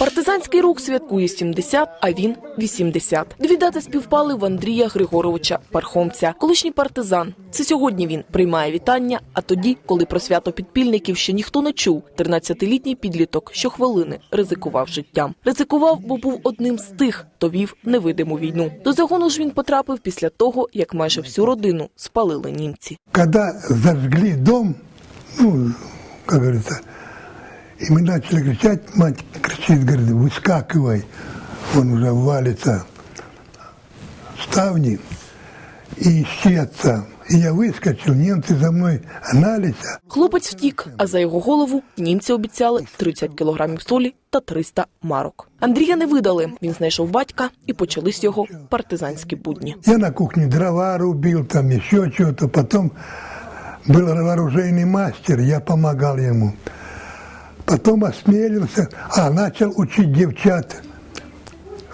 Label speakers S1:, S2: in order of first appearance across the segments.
S1: Партизанський рух святкує 70, а він 80. Дві дати співпали в Андрія Григоровича Пархомця, колишній партизан. Це сьогодні він приймає вітання. А тоді, коли про свято підпільників ще ніхто не чув, 13-літній підліток щохвилини ризикував життям. Ризикував, бо був одним з тих, хто вів невидиму війну. До загону ж він потрапив після того, як майже всю родину спалили німці.
S2: Когда зажгли дом, ну, как говорится, и мы начали кричать, мать кричит, говорит, выскакивай, он уже валится в ставни и исчез. И я выскочил, немцы за мной гнались,
S1: Хлопець втік, а за його голову німці обіцяли 30 кілограмів солі та 300 марок. Андрія не видали. Він знайшов батька і почались його партизанські будні.
S2: Я на кухне дрова рубил, там еще что-то. Потом был вооружейный мастер, я помогал ему. Потом осмелился, а начал учить девчат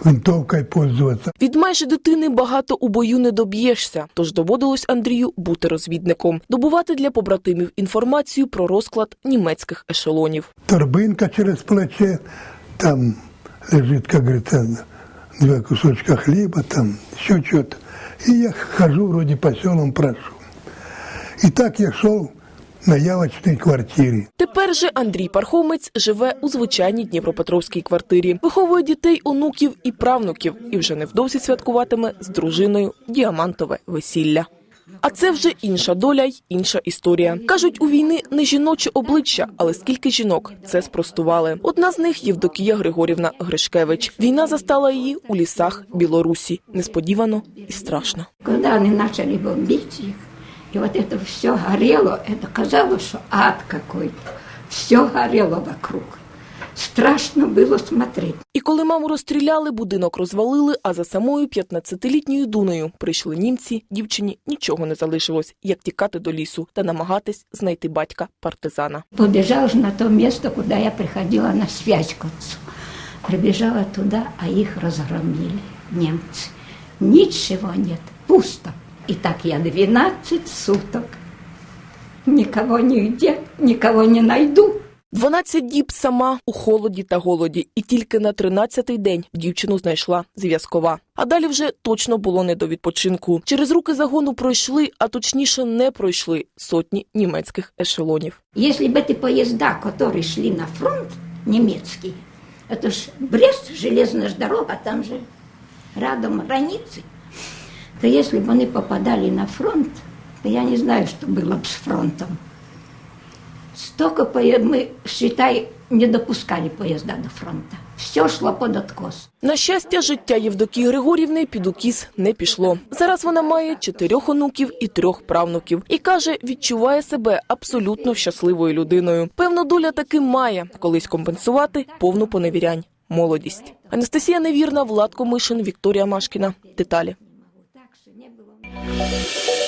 S2: винтовкой пользоваться.
S1: Від майже дитини багато у бою не доб'єшся, тож доводилось Андрію бути розвідником, добувати для побратимів інформацію про розклад німецьких ешелонів.
S2: Торбинка через плече, там лежит, как говорится, два кусочка хлеба, там еще что-то. И я хожу вроде по селам прошу. И так я шел на явочной квартире.
S1: Тепер же Андрій Пархомець живе у звичайній Дніпропетровській квартирі, виховує дітей, онуків і правнуків, і вже невдовзі святкуватиме з дружиною діамантове весілля. А це вже інша доля й інша історія. Кажуть, у війни не жіноче обличчя, але скільки жінок це спростували. Одна з них Євдокія Григорівна Гришкевич. Війна застала її у лісах Білорусі. Несподівано і страшно.
S3: Когда они начали бомбить их, и вот это все горело, это казалось, что ад какой-то. Все горело вокруг. Страшно было смотреть.
S1: І коли маму розстріляли, будинок розвалили, а за самою 15-літньою Дунею прийшли німці, дівчині нічого не залишилось, як тікати до лісу та намагатись знайти батька партизана.
S3: Побежала же на то место, куда я приходила на связь к отцу. Прибежала туда, а их разгромили немцы. Ничего нет, пусто. И так я 12 суток. Никого нигде, никого не найду.
S1: 12 діб сама у холоді та голоді, і тільки на 13-й день дівчину знайшла зв'язкова. А далі вже точно було не до відпочинку. Через руки загону пройшли, а точніше не пройшли сотні німецьких ешелонів.
S3: Если бы эти поезда, которые шли на фронт, немецкие, это ж Брест, железная ж дорога, там же рядом границы, то если бы они попадали на фронт, то я не знаю, что было бы с фронтом. Столько поезд, мы, считай, не допускали поезда до фронта. Все шло под откос.
S1: На щастя, життя Євдокії Григорівни під укіс не пішло. Зараз вона має чотирьох онуків і трьох правнуків і каже, відчуває себе абсолютно щасливою людиною. Певно, доля таки має колись компенсувати повну поневірянь. Молодість. Анастасія Невірна, Влад Комишин, Вікторія Машкіна. Деталі.
S3: Так что не было.